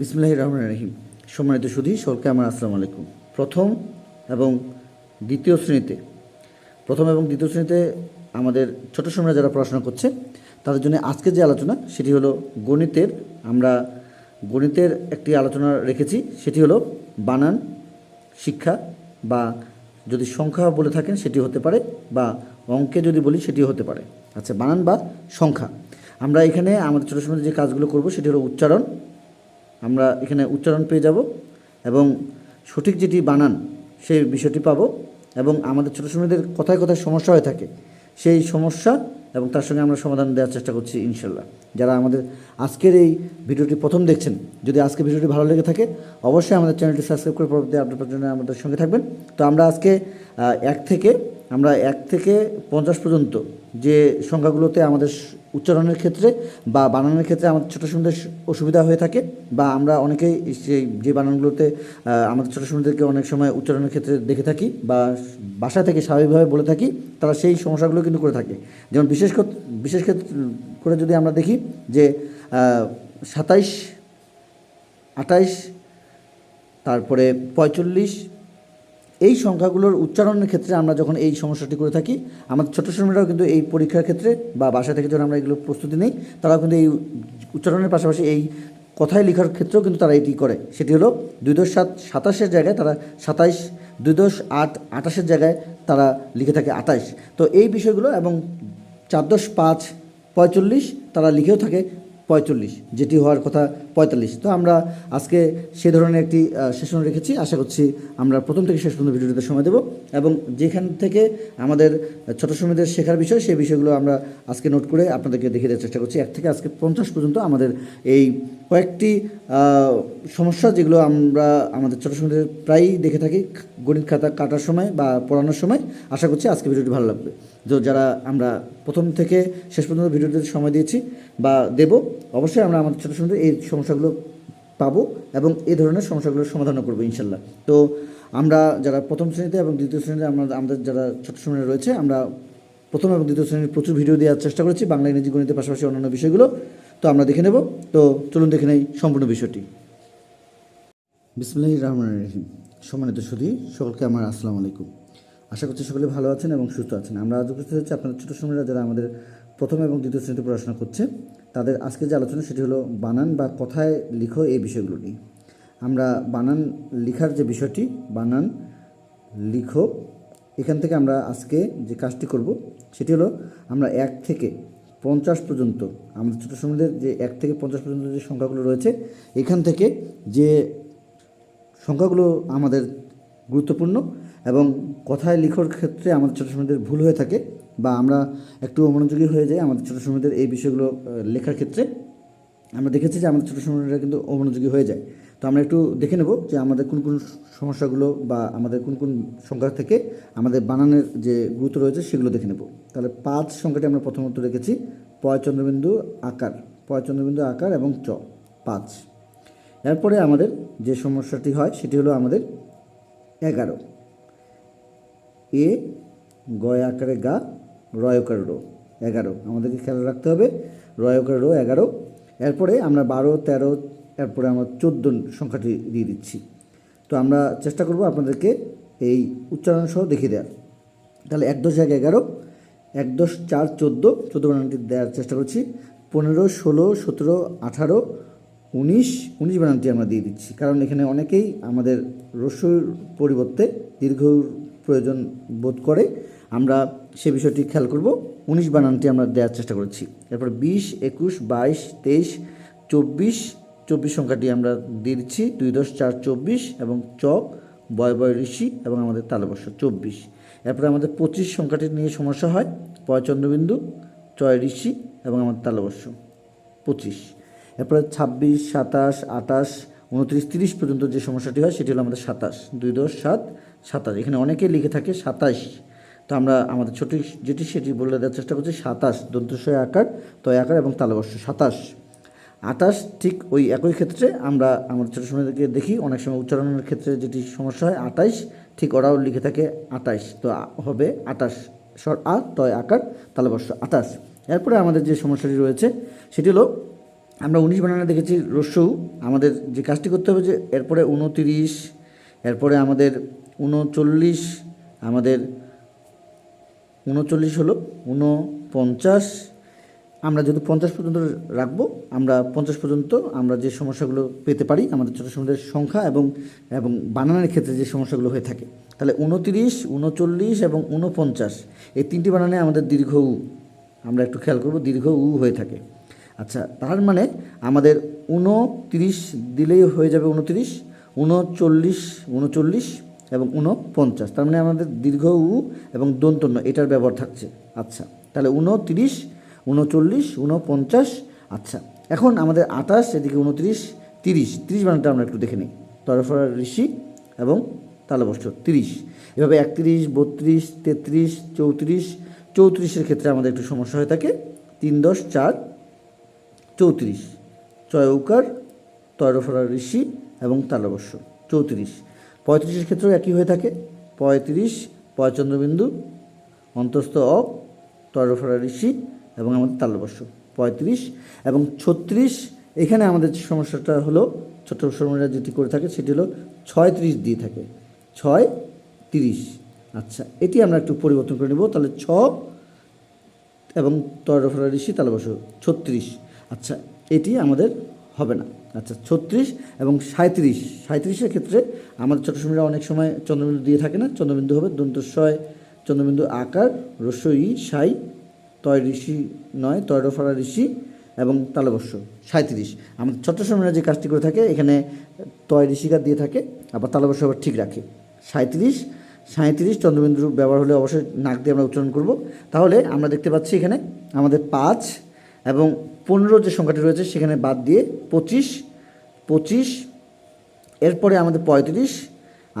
বিসমুল্লাহ রহমান রহিম। সম্মানিত সুধী, সকলকে আমার আসসালামু আলাইকুম। প্রথম এবং দ্বিতীয় শ্রেণীতে, প্রথম এবং দ্বিতীয় শ্রেণীতে আমাদের ছোট সময় যারা পড়াশোনা করছে, তাদের জন্য আজকে যে আলোচনা, সেটি হলো গণিতের, আমরা গণিতের একটি আলোচনা রেখেছি, সেটি হলো বানান, শিক্ষা, বা যদি সংখ্যা বলে থাকেন, সেটি হতে পারে, বা অঙ্কে যদি বলি, সেটিও হতে পারে। আচ্ছা বানান বা সংখ্যা। আমরা এখানে আমাদের ছোটো সময় যে কাজগুলো করব, সেটি হলো উচ্চারণ আমরা এখানে উচ্চারণ পেয়ে যাব এবং সঠিক যেটি বানান, সেই বিষয়টি পাব এবং আমাদের ছোটো সময়দের কথায় কথায় সমস্যা হয়ে থাকে, সেই সমস্যা এবং তার সঙ্গে আমরা সমাধান দেওয়ার চেষ্টা করছি ইনশাল্লাহ। যারা আমাদের আজকের এই ভিডিওটি প্রথম দেখছেন, যদি আজকে ভিডিওটি ভালো লেগে থাকে, অবশ্যই আমাদের চ্যানেলটি সাবস্ক্রাইব করে পরবর্তী আপডেট জন্য আমাদের সঙ্গে থাকবেন। তো আমরা আজকে এক থেকে আমরা এক থেকে পঞ্চাশ পর্যন্ত যে সংখ্যাগুলোতে আমাদের উচ্চারণের ক্ষেত্রে বা বানানোর ক্ষেত্রে আমাদের ছোটো সুন্দর অসুবিধা হয়ে থাকে বা আমরা অনেকেই সেই যে বানানগুলোতে আমাদের ছোটো সুন্দরকে অনেক সময় উচ্চারণের ক্ষেত্রে দেখে থাকি বা বাসা থেকে স্বাভাবিকভাবে বলে থাকি, তারা সেই সমস্যাগুলো কিন্তু করে থাকে। যেমন বিশেষ বিশেষ ক্ষেত্রে করে যদি আমরা দেখি যে সাতাইশ, আঠাইশ, তারপরে পঁয়তাল্লিশ এই সংখ্যাগুলোর উচ্চারণের ক্ষেত্রে আমরা যখন এই সমস্যাটি করে থাকি, আমাদের ছোটো শ্রমিকরাও কিন্তু এই পরীক্ষার ক্ষেত্রে বা বাসা থেকে যখন আমরা এগুলো প্রস্তুতি নিই, তারাও কিন্তু এই উচ্চারণের পাশাপাশি এই কথায় লেখার ক্ষেত্রেও কিন্তু তারা এটি করে। সেটি হলো দুই দশ সাত, সাতাশের জায়গায় তারা সাতাইশ, দুই দশ আট আটাশের জায়গায় তারা লিখে থাকে আটাইশ তো এই বিষয়গুলো এবং চার দশ পাঁচ, পঁয়তাল্লিশ তারা লিখেও থাকে পঁয়তাল্লিশ, যেটি হওয়ার কথা পঁয়তাল্লিশ। তো আমরা আজকে সে ধরনের একটি সেশন রেখেছি। আশা করছি আমরা প্রথম থেকে শেষ পর্যন্ত ভিডিওটিতে সময় দেব এবং যেখান থেকে আমাদের ছোট সময়দের শেখার বিষয়, সেই বিষয়গুলো আমরা আজকে নোট করে আপনাদেরকে দেখিয়ে দেওয়ার চেষ্টা করছি। এক থেকে আজকে পঞ্চাশ পর্যন্ত আমাদের এই কয়েকটি সমস্যা যেগুলো আমরা আমাদের ছোটো সময়দের প্রায়ই দেখে থাকি, গণিত খাতা কাটার সময় বা পড়ানোর সময়। আশা করছি আজকে ভিডিওটি ভালো লাগবে। তো যারা আমরা প্রথম থেকে শেষ পর্যন্ত ভিডিওটিতে সময় দিয়েছি বা দেব অবশ্যই আমরা আমাদের ছোটো সময় এই সমস্যাগুলো পাবো এবং এই ধরনের সমস্যাগুলোর সমাধানও করব, ইনশাল্লাহ। তো আমরা যারা প্রথম শ্রেণীতে এবং দ্বিতীয় শ্রেণীতে আমরা, আমাদের যারা ছোটো শ্রেণীতে রয়েছে, আমরা প্রথম এবং দ্বিতীয় শ্রেণির প্রচুর ভিডিও দেওয়ার চেষ্টা করেছি, বাংলা, ইংরেজি, গণিতের পাশাপাশি অন্যান্য বিষয়গুলো। তো আমরা দেখে নেব। তো চলুন দেখে নেই সম্পূর্ণ বিষয়টি। বিসমুল্লাহ রহমান রহিম। সম্মানিত সুধী, সকলকে আমার আসসালামু আলাইকুম। আশা করছি সকলে ভালো আছেন এবং সুস্থ আছেন। আমরা আজ উপস্থিত হচ্ছে আপনাদের ছোটো সময়রা যারা আমাদের প্রথম এবং দ্বিতীয় শ্রেণীতে পড়াশোনা করছে। তাদের আজকে যে আলোচনা সেটি হলো বানান বা কথায় লিখো এই বিষয়গুলো নিয়ে। আমরা বানান লিখার যে বিষয়টি, বানান লিখো, এখান থেকে আমরা আজকে যে কাজটি করব সেটি হলো আমরা এক থেকে পঞ্চাশ পর্যন্ত, আমাদের ছোটো সময়দের যে এক থেকে পঞ্চাশ পর্যন্ত যে সংখ্যাগুলো রয়েছে, এখান থেকে যে সংখ্যাগুলো আমাদের গুরুত্বপূর্ণ এবং কথায় লিখোর ক্ষেত্রে আমাদের ছোটো সময়দের ভুল হয়ে থাকে বা আমরা একটু অমনোযোগী হয়ে যাই আমাদের ছোটো সময়দের এই বিষয়গুলো লেখার ক্ষেত্রে। আমরা দেখেছি যে আমাদের ছোটো সময়রা কিন্তু অমনোযোগী হয়ে যায়। তো আমরা একটু দেখে নেব যে আমাদের কোন কোন সমস্যাগুলো বা আমাদের কোন কোন সংখ্যা থেকে আমাদের বানানের যে গুরুত্ব রয়েছে সেগুলো দেখে নেব। তাহলে পাঁচ সংখ্যাটি আমরা প্রথমত রেখেছি, পয় চন্দ্রবিন্দু, আকার। পয় চন্দ্রবিন্দু, আকার এবং চ, পাঁচ। এরপরে আমাদের যে সমস্যাটি হয় সেটি হলো আমাদের এগারো। এ, গয় আকারে গা রয় আকারে রো, এগারো। আমাদেরকে খেয়াল রাখতে হবে, রয় আকারে রো, এগারো। এরপরে আমরা বারো, তেরো, এরপরে আমরা চোদ্দ সংখ্যাটি দিয়ে দিচ্ছি। তো আমরা চেষ্টা করব আপনাদেরকে এই উচ্চারণ সহ দেখিয়ে দেওয়ার। তাহলে এক দশ এক এগারো, এক দশ চার চোদ্দ চোদ্দ বানানটি দেওয়ার চেষ্টা করছি। পনেরো, ষোলো, সতেরো, আঠারো, উনিশ উনিশ বানানটি আমরা দিয়ে দিচ্ছি। কারণ এখানে অনেকেই আমাদের রস্যর পরিবর্তে দীর্ঘ প্রয়োজন বোধ করে। আমরা সে বিষয়টি খেয়াল করব। উনিশ বানানটি আমরা দেওয়ার চেষ্টা করেছি। এরপর বিশ, একুশ, বাইশ, তেইশ, চব্বিশ চব্বিশ সংখ্যাটি আমরা দিয়ে দিচ্ছি। দুই দশ, চার, চব্বিশ এবং চক বয় বয়, ঋষি এবং আমাদের তালবর্ষ চব্বিশ। এরপরে আমাদের পঁচিশ সংখ্যাটি নিয়ে সমস্যা হয়। পয়চন্দ্রবিন্দু চয়, ঋষি এবং আমাদের তালবর্ষ পঁচিশ। এরপরে ছাব্বিশ, সাতাশ আটাশ উনত্রিশ, তিরিশ পর্যন্ত যে সমস্যাটি হয় সেটি হলো আমাদের সাতাশ। দুই দশ, সাত, সাতাশ। এখানে অনেকেই লিখে থাকে সাতাশ। তো আমরা আমাদের ছোট যেটি সেটি বলে দেওয়ার চেষ্টা করছি, সাতাশ, দন্তস্বয় আকার, তয় আকার এবং তালবর্ষ, সাতাশ। আটাশ ঠিক ওই একই ক্ষেত্রে আমরা আমাদের ছোটো সময়দেরকে দেখি, অনেক সময় উচ্চারণের ক্ষেত্রে যেটি সমস্যা হয় আটাইশ ঠিক ওরাও লিখে থাকে আটাইশ তো হবে আটাশ স্বর আ, তয় আকার, তালবর্ষ আটাশ এরপরে আমাদের যে সমস্যাটি রয়েছে, সেটি হলো আমরা উনিশ বানানে দেখেছি রস্যৌ আমাদের যে কাজটি করতে হবে যে এরপরে উনতিরিশ এরপরে আমাদের উনচল্লিশ আমাদের উনচল্লিশ হলো উনপঞ্চাশ আমরা যেহেতু পঞ্চাশ পর্যন্ত রাখব, আমরা পঞ্চাশ পর্যন্ত আমরা যে সমস্যাগুলো পেতে পারি, আমাদের ছোটো সমুদ্রের সংখ্যা এবং এবং বানানের ক্ষেত্রে যে সমস্যাগুলো হয়ে থাকে, তাহলে উনতিরিশ উনচল্লিশ এবং উনপঞ্চাশ এই তিনটি বানানে আমাদের দীর্ঘ উ, আমরা একটু খেয়াল করব, দীর্ঘ উ হয়ে থাকে। আচ্ছা তার মানে আমাদের উনতিরিশ দিলেই হয়ে যাবে উনতিরিশ উনচল্লিশ উনচল্লিশ এবং উনপঞ্চাশ তার মানে আমাদের দীর্ঘ উ এবং দন্তন্য, এটার ব্যবহার থাকছে। আচ্ছা তাহলে উনতিরিশ উনচল্লিশ উনপঞ্চাশ আচ্ছা। এখন আমাদের আঠাশ, এদিকে উনত্রিশ তিরিশ। তিরিশ বানানটা আমরা একটু দেখে নিই। তরফরা ঋষি এবং তালবস্ত্র তিরিশ। এভাবে একত্রিশ, বত্রিশ, তেত্রিশ, চৌত্রিশ, চৌত্রিশের ক্ষেত্রে আমাদের একটু সমস্যা হয়ে থাকে। তিন দশ, চার, চৌত্রিশ। চয়ৌকার, তরফরা ঋষি এবং তালবস্য চৌত্রিশ। পঁয়ত্রিশের ক্ষেত্রেও একই হয়ে থাকে। পঁয়ত্রিশ, পয়চন্দ্রবিন্দু, অন্তস্থ অ তরফরা ঋষি এবং আমাদের তালবস্য পঁয়ত্রিশ এবং ছত্রিশ, এখানে আমাদের সমস্যাটা হলো, ছোট শ্রমীরা যেটি করে থাকে সেটি হলো ছয় ছয়ত্রিশ দিয়ে থাকে। ছয় তিরিশ আচ্ছা এটি আমরা একটু পরিবর্তন করে নেব। তাহলে ছ এবং তরফরা ঋষি তালবস ছত্রিশ। আচ্ছা এটি আমাদের হবে না। আচ্ছা ছত্রিশ এবং সাঁত্রিশ সাঁত্রিশের ক্ষেত্রে আমাদের ছোটো অনেক সময় চন্দ্রবিন্দু দিয়ে থাকে না, চন্দ্রবিন্দু হবে দন্তস্বয়, চন্দ্রবিন্দু আকার রস্যই সাই, তয় ঋষি নয়, তয়রফরা ঋষি এবং তালবস্য সাঁত্রিশ আমাদের ছোট্ট যে কাজটি করে থাকে, এখানে তয় ঋষিকার দিয়ে থাকে, আবার তালবস্য আবার ঠিক রাখে। সাঁত্রিশ সাঁত্রিশ চন্দ্রবিন্দুর ব্যবহার হলে অবশ্যই নাক দিয়ে আমরা উচ্চারণ করব। তাহলে আমরা দেখতে পাচ্ছি এখানে আমাদের পাঁচ এবং পনেরো যে সংখ্যাটি রয়েছে সেখানে বাদ দিয়ে পঁচিশ পঁচিশ, এরপরে আমাদের পঁয়ত্রিশ,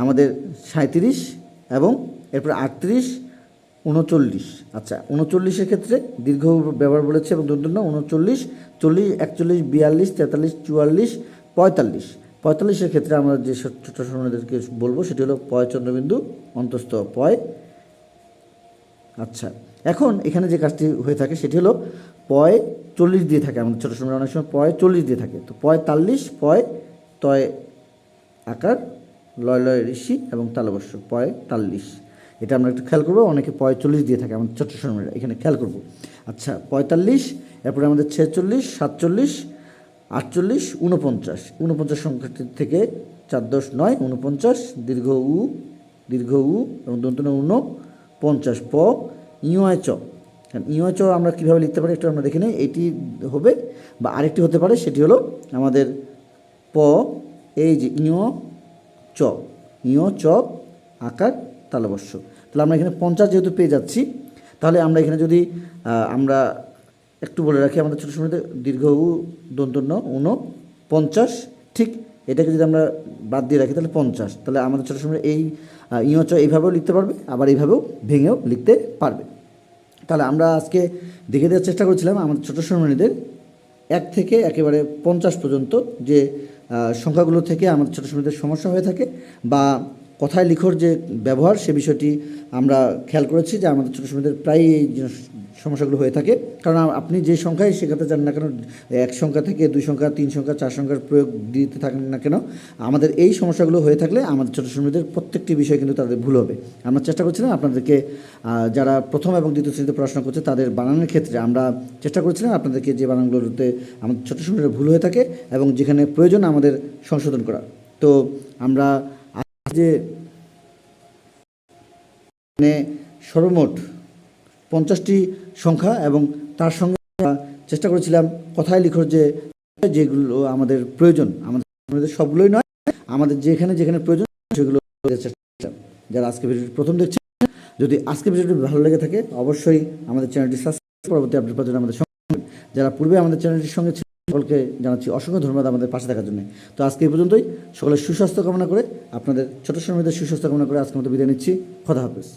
আমাদের সাঁত্রিশ এবং এরপরে আটত্রিশ, উনচল্লিশ। আচ্ছা উনচল্লিশের ক্ষেত্রে দীর্ঘ ব্যবহার বলেছে এবং দন্তন্য উনচল্লিশ, চল্লিশ, একচল্লিশ, বিয়াল্লিশ, তেতাল্লিশ, চুয়াল্লিশ, পঁয়তাল্লিশ। পঁয়তাল্লিশের ক্ষেত্রে আমরা যে ছোট সময়দেরকে বলব সেটি হলো পয় চন্দ্রবিন্দু, অন্তস্থ পয়। আচ্ছা এখন এখানে যে কাজটি হয়ে থাকে সেটি হলো পয় চল্লিশ দিয়ে থাকে আমাদের ছোটো সময় অনেক সময় পয় চল্লিশ দিয়ে থাকে। তো পঁয়তাল্লিশ পয় তয় আকার, লয় লয় ঋষি এবং তালবস্য পঁয়তাল্লিশ এটা আমরা একটু খেয়াল করব, অনেকে পঁয়তাল্লিশ দিয়ে থাকে আমাদের ছোট্ট সময় এখানে খেয়াল করব। আচ্ছা পঁয়তাল্লিশ এরপরে আমাদের ছেচল্লিশ, সাতচল্লিশ, আটচল্লিশ উনপঞ্চাশ উনপঞ্চাশ সংখ্যাটি থেকে চার দশ নয় উনপঞ্চাশ দীর্ঘ উ দীর্ঘ উ এবং দন্তন উন পঞ্চাশ প ইউআই চ। কারণ ইউআই চ আমরা কীভাবে লিখতে পারি একটু আমরা দেখে নিই। এটি হবে বা আরেকটি হতে পারে, সেটি হলো আমাদের প, এই যে ইয় চ। ইয় চ, আকার তালবস্য তাহলে আমরা এখানে পঞ্চাশ যেহেতু পেয়ে যাচ্ছি, তাহলে আমরা এখানে যদি আমরা একটু বলে রাখি আমাদের ছোটো সময়তে, দীর্ঘ, উ, দন্তন্য উন পঞ্চাশ, ঠিক এটাকে যদি আমরা বাদ দিয়ে রাখি তাহলে পঞ্চাশ। তাহলে আমাদের ছোটো সময় এই ইঁচ এইভাবেও লিখতে পারবে, আবার এইভাবেও ভেঙেও লিখতে পারবে। তাহলে আমরা আজকে দেখে দেওয়ার চেষ্টা করেছিলাম আমাদের ছোটো শ্রেণীদের এক থেকে একেবারে পঞ্চাশ পর্যন্ত যে সংখ্যাগুলো থেকে আমাদের ছোটো শ্রেণীদের সমস্যা হয়ে থাকে বা কথায় লিখোর যে ব্যবহার সে বিষয়টি আমরা খেয়াল করেছি যে আমাদের ছোটো শ্রেণীদের প্রায়ই এই সমস্যাগুলো হয়ে থাকে। কারণ আপনি যে সংখ্যায় শেখাতে চান না কেন, এক সংখ্যা থেকে দুই সংখ্যা, তিন সংখ্যা, চার সংখ্যার প্রয়োগ দিতে থাকেন না কেন। আমাদের এই সমস্যাগুলো হয়ে থাকলে আমাদের ছোটো শ্রেণীদের প্রত্যেকটি বিষয় কিন্তু তাদের ভুল হবে। আমরা চেষ্টা করছিলাম আপনাদেরকে যারা প্রথম এবং দ্বিতীয় শ্রেণীতে পড়াশোনা করছে, তাদের বানানোর ক্ষেত্রে আমরা চেষ্টা করছিলাম আপনাদেরকে যে বানানগুলোতে আমাদের ছোটো শ্রেণির ভুল হয়ে থাকে এবং যেখানে প্রয়োজন আমাদের সংশোধন করা। তো আমরা যে মানে সর্বমোট পঞ্চাশটি সংখ্যা এবং তার সঙ্গে চেষ্টা করেছিলাম কথায় লিখোর যে যেগুলো আমাদের প্রয়োজন, আমাদের সবগুলোই নয়, আমাদের যেখানে যেখানে প্রয়োজন সেগুলো যারা আজকে ভিডিওটি প্রথম দেখছেন, যদি আজকে ভিডিওটি ভালো লেগে থাকে, অবশ্যই আমাদের চ্যানেলটি সাবস্ক্রাইব, পরবর্তী আপডেট পাওয়ার আমাদের সঙ্গে যারা পূর্বে আমাদের চ্যানেলটির সঙ্গে সকলকে জানাচ্ছি অসংখ্য ধন্যবাদ আমাদের পাশে থাকার জন্য। তো আজকে এই পর্যন্তই। সকলের সুস্বাস্থ্য কামনা করে, আপনাদের ছোট সময়দের সুস্বাস্থ্য কামনা করে আজকের মতো বিদায় নিচ্ছি। খোদা হাফেজ।